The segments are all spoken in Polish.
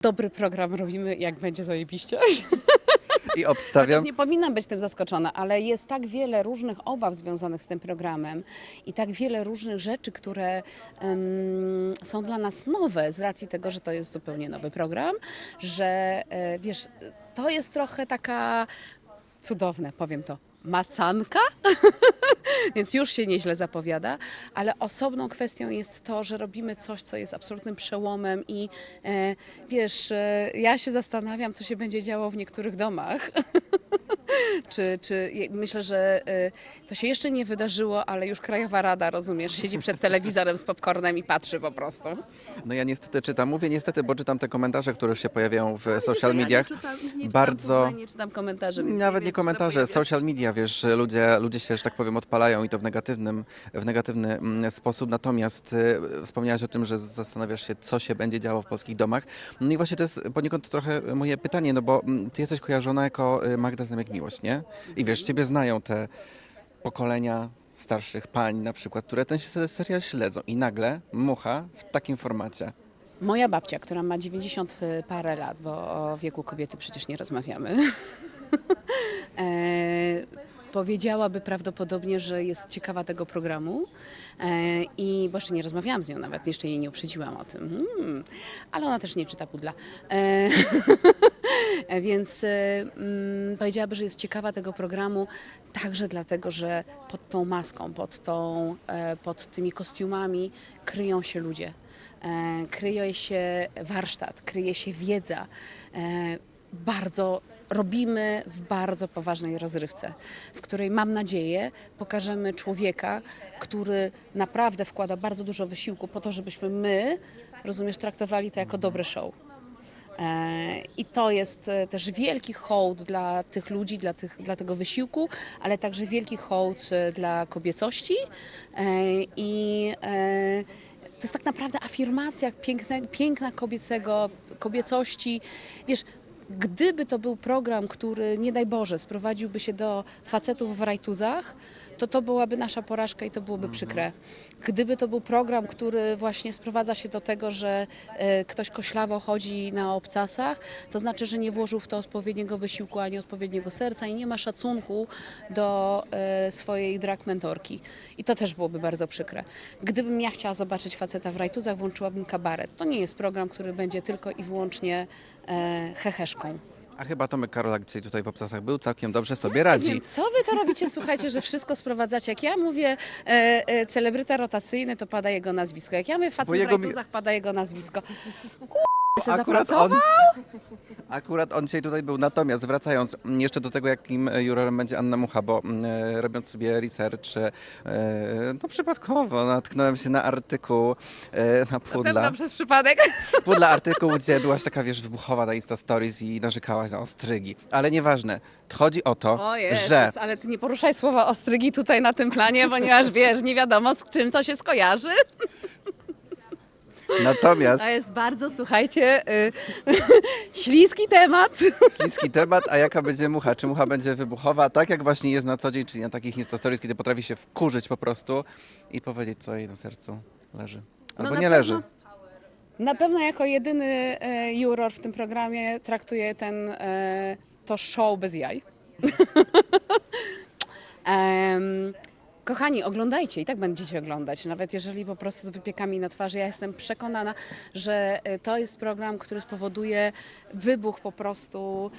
dobry program robimy, jak będzie zajebiście. I Chociaż obstawiam. nie powinnam być tym zaskoczona, ale jest tak wiele różnych obaw związanych z tym programem i tak wiele różnych rzeczy, które em, są dla nas nowe z racji tego, że to jest zupełnie nowy program, że e, wiesz, to jest trochę taka cudowne, powiem to, macanka. Więc już się nieźle zapowiada, ale osobną kwestią jest to, że robimy coś, co jest absolutnym przełomem i e, wiesz, e, ja się zastanawiam, co się będzie działo w niektórych domach. czy, czy myślę, że e, to się jeszcze nie wydarzyło, ale już Krajowa Rada, rozumiesz, siedzi przed telewizorem z popcornem i patrzy po prostu. No ja niestety czytam, mówię niestety, bo czytam te komentarze, które już się pojawiają w social Ja mediach. nie czytam, nie Bardzo- nie czytam komentarzy. Nawet nie tam komentarze, social media, wiesz, ludzie, ludzie się, że tak powiem, odpalają i to w negatywnym, w negatywny mm, sposób. Natomiast y, wspomniałaś o tym, że zastanawiasz się, co się będzie działo w polskich domach. No i właśnie to jest poniekąd trochę moje pytanie, no bo mm, ty jesteś kojarzona jako y, Magda Zemek Miłość, nie? I wiesz, ciebie znają te pokolenia starszych pań na przykład, które ten se- serial śledzą i nagle mucha w takim formacie. Moja babcia, która ma 90 parę lat, bo o wieku kobiety przecież nie rozmawiamy, e, powiedziałaby prawdopodobnie, że jest ciekawa tego programu e, i bo jeszcze nie rozmawiałam z nią nawet, jeszcze jej nie uprzedziłam o tym, hmm, ale ona też nie czyta pudla. E, Więc e, mm, powiedziałaby, że jest ciekawa tego programu także dlatego, że pod tą maską, pod, tą, e, pod tymi kostiumami kryją się ludzie. E, kryje się warsztat, kryje się wiedza. E, bardzo robimy w bardzo poważnej rozrywce, w której mam nadzieję pokażemy człowieka, który naprawdę wkłada bardzo dużo wysiłku po to, żebyśmy my, rozumiesz, traktowali to jako dobre show. E, I to jest e, też wielki hołd dla tych ludzi, dla, tych, dla tego wysiłku, ale także wielki hołd e, dla kobiecości. I to jest tak naprawdę afirmacja piękne, piękna kobiecego, kobiecości. Wiesz, gdyby to był program, który nie daj Boże sprowadziłby się do facetów w rajtuzach, to to byłaby nasza porażka i to byłoby przykre. Gdyby to był program, który właśnie sprowadza się do tego, że e, ktoś koślawo chodzi na obcasach, to znaczy, że nie włożył w to odpowiedniego wysiłku ani odpowiedniego serca i nie ma szacunku do e, swojej drag mentorki. I to też byłoby bardzo przykre. Gdybym ja chciała zobaczyć faceta w rajtuzach, włączyłabym kabaret. To nie jest program, który będzie tylko i wyłącznie e, heheszką. A chyba Tomek Karolak dzisiaj tutaj w obcasach był, całkiem dobrze sobie radzi. co wy to robicie? Słuchajcie, że wszystko sprowadzacie. Jak ja mówię e, e, celebryta rotacyjny, to pada jego nazwisko. Jak ja mówię facet Bo w jego mi- rajtuzach, pada jego nazwisko. Kur... Akurat on, akurat on dzisiaj tutaj był. Natomiast wracając mm, jeszcze do tego, jakim e, jurorem będzie Anna Mucha, bo mm, e, robiąc sobie research, e, no przypadkowo natknąłem się na artykuł e, na Pudla. Pewno przez przypadek. Pudla artykuł, gdzie byłaś taka, wiesz, wybuchowa na Insta Stories i narzekałaś na ostrygi. Ale nieważne. Chodzi o to, O Jezus, że ale ty nie poruszaj słowa ostrygi tutaj na tym planie, ponieważ wiesz, nie wiadomo z czym to się skojarzy. Natomiast To jest bardzo, słuchajcie, y, śliski temat. Bliski temat, a jaka będzie mucha? Czy mucha będzie wybuchowa, tak jak właśnie jest na co dzień, czyli na takich Insta Stories, kiedy potrafi się wkurzyć po prostu i powiedzieć, co jej na sercu leży. Albo No na nie pewno- leży. Na pewno jako jedyny e, juror w tym programie traktuje ten e, to show bez jaj. Em, Kochani, oglądajcie i tak będziecie oglądać, nawet jeżeli po prostu z wypiekami na twarzy. Ja jestem przekonana, że e, to jest program, który spowoduje wybuch po prostu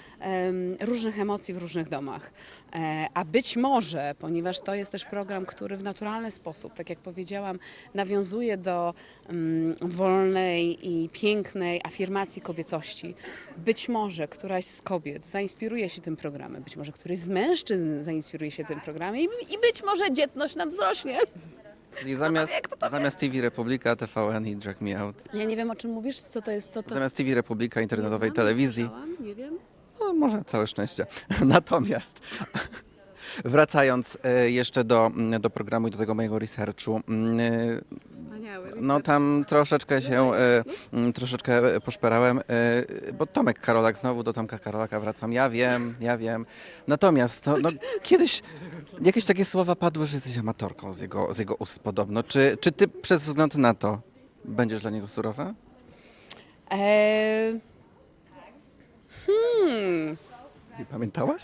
różnych emocji w różnych domach. E, A być może, ponieważ to jest też program, który w naturalny sposób, tak jak powiedziałam, nawiązuje do mm, wolnej i pięknej afirmacji kobiecości, być może któraś z kobiet zainspiruje się tym programem, być może któryś z mężczyzn zainspiruje się tym programem i, i być może dzietność nam wzrośnie. Czyli zamiast, zamiast TV Republika, TVN i Drag Me Out. Ja nie wiem, o czym mówisz, co to jest to. to Zamiast TV Republika, internetowej nie znam, telewizji. Nie, nie wiem. No może całe szczęście. Natomiast wracając e, jeszcze do, mm, do programu i do tego mojego researchu. mm, e, Wspaniały. No tam troszeczkę się, e, mm, troszeczkę poszperałem, bo Tomek Karolak, znowu do Tomka Karolaka wracam. Ja wiem, ja wiem. Natomiast no, no, kiedyś jakieś takie słowa padły, że jesteś amatorką z jego, z jego ust podobno. Czy, czy ty przez wzgląd na to będziesz dla niego surowa? Eee, I pamiętałaś?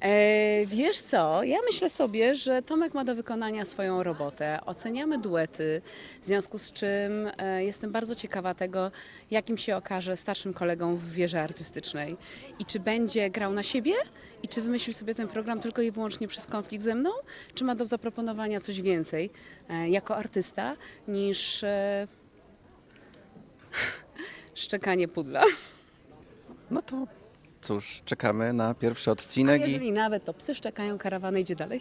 E, wiesz co, ja myślę sobie, że Tomek ma do wykonania swoją robotę. Oceniamy duety, w związku z czym e, jestem bardzo ciekawa tego, jakim się okaże starszym kolegą w wieży artystycznej. I czy będzie grał na siebie? I czy wymyślił sobie ten program tylko i wyłącznie przez konflikt ze mną? Czy ma do zaproponowania coś więcej e, jako artysta niż e, szczekanie pudla? No to cóż, czekamy na pierwszy A odcinek i jeżeli nawet to psy szczekają, karawana idzie dalej.